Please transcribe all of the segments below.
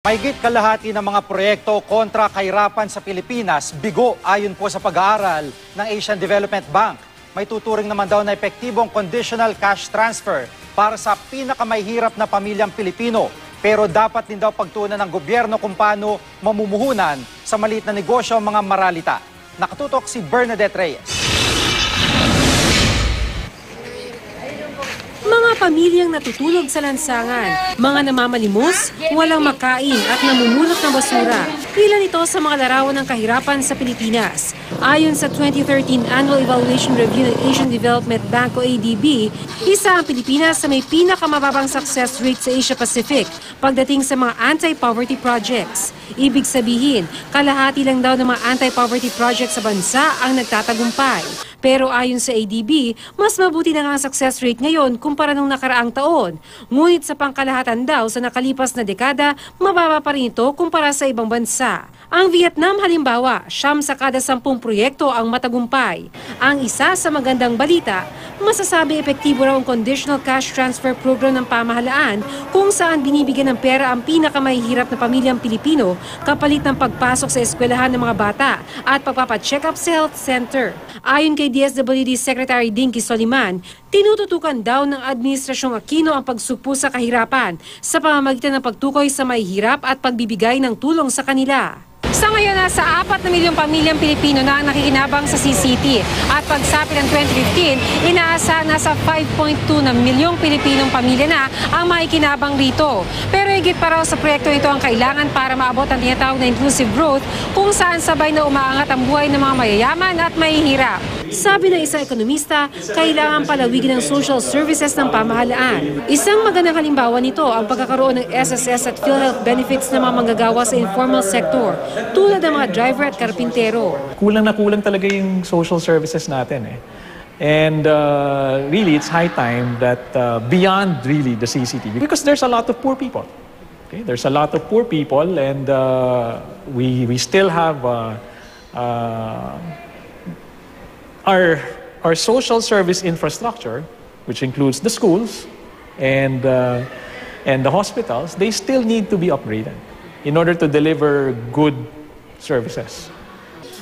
Mahigit kalahati ng mga proyekto kontra kahirapan sa Pilipinas, bigo ayon po sa pag-aaral ng Asian Development Bank. May tuturing naman daw na epektibong conditional cash transfer para sa pinakamahirap na pamilyang Pilipino. Pero dapat din daw pagtunan ng gobyerno kung paano mamumuhunan sa maliit na negosyo ang mga maralita. Nakatutok si Bernadette Reyes. Mga pamilyang natutulog sa lansangan, mga namamalimos, walang makain at namumulot ng basura. Ilan ito sa mga larawan ng kahirapan sa Pilipinas. Ayon sa 2013 Annual Evaluation Review ng Asian Development Bank o ADB, isa ang Pilipinas sa may pinakamababang success rate sa Asia Pacific pagdating sa mga anti-poverty projects. Ibig sabihin, kalahati lang daw ng mga anti-poverty projects sa bansa ang nagtatagumpay. Pero ayon sa ADB, mas mabuti na nga ang success rate ngayon kumpara nung nakaraang taon. Ngunit sa pangkalahatan daw sa nakalipas na dekada, mababa pa rin ito kumpara sa ibang bansa. Ang Vietnam halimbawa, siyam sa kada sampung proyekto ang matagumpay. Ang isa sa magandang balita, masasabi epektibo raw ang conditional cash transfer program ng pamahalaan kung saan binibigyan ng pera ang pinakamahihirap na pamilyang Pilipino kapalit ng pagpasok sa eskwelahan ng mga bata at pagpapacheck up sa health center. Ayon kay DSWD Secretary Dinky Soliman, tinututukan daw ng Administrasyong Aquino ang pagsugpo sa kahirapan sa pamamagitan ng pagtukoy sa mahihirap at pagbibigay ng tulong sa kanila. Sa ngayon, nasa 4 na milyong pamilyang Pilipino na ang nakikinabang sa CCT. At pagsapit ng 2015, inaasa nasa 5.2 na milyong Pilipinong pamilya na ang makikinabang rito. Pero higit pa raw sa proyekto ito ang kailangan para maabot ang tinatawag na inclusive growth kung saan sabay na umaangat ang buhay ng mga mayayaman at mahihirap. Sabi ng isang ekonomista, kailangan palawigin ang social services ng pamahalaan. Isang magandang halimbawa nito ang pagkakaroon ng SSS at PhilHealth benefits ng mga manggagawa sa informal sector, tulad ng mga driver at karpintero. kulang na kulang talaga yung social services natin eh. And uh, really, it's high time that uh, beyond really the CCTV, because there's a lot of poor people. Okay? There's a lot of poor people and uh, we, we still have uh, uh, our, our social service infrastructure, which includes the schools and, uh, and the hospitals, they still need to be upgraded in order to deliver good services.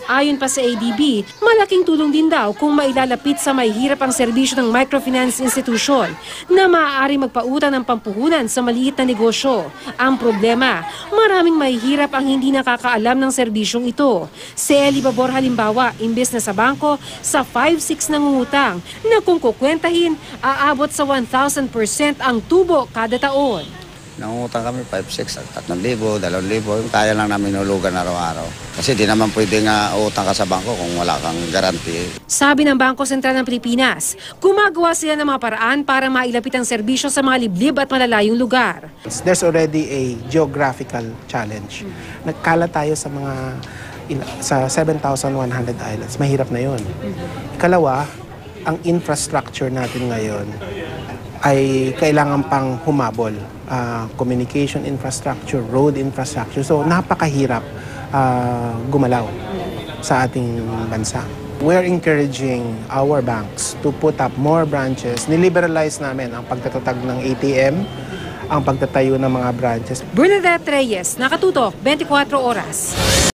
Ayon pa sa ADB, malaking tulong din daw kung mailalapit sa may hirap ang serbisyo ng microfinance institution na maaari magpautang ng pampuhunan sa maliit na negosyo. Ang problema, maraming may hirap ang hindi nakakaalam ng serbisyong ito. Si Eli Babor halimbawa, imbes na sa bangko, sa 5-6 nangungutang na kung kukwentahin, aabot sa 1,000% ang tubo kada taon. Nangungutang kami 5, 6, 3,000, 2,000. Kaya lang namin hulugan araw-araw. Kasi di naman pwede nga utang ka sa bangko kung wala kang garanti. Sabi ng Bangko Sentral ng Pilipinas, gumagawa sila ng mga paraan para mailapit ang serbisyo sa mga liblib at malalayong lugar. There's already a geographical challenge. Nagkala tayo sa mga in- sa 7,100 islands. Mahirap na 'yon. Ikalawa, ang infrastructure natin ngayon ay kailangan pang humabol. Ah, communication infrastructure, road infrastructure. So napakahirap ah, gumalaw sa ating bansa. We're encouraging our banks to put up more branches. Niliberalize namin ang pagtatatag ng ATM, ang pagtatayo ng mga branches. Bernadette Reyes, Nakatutok, 24 Oras.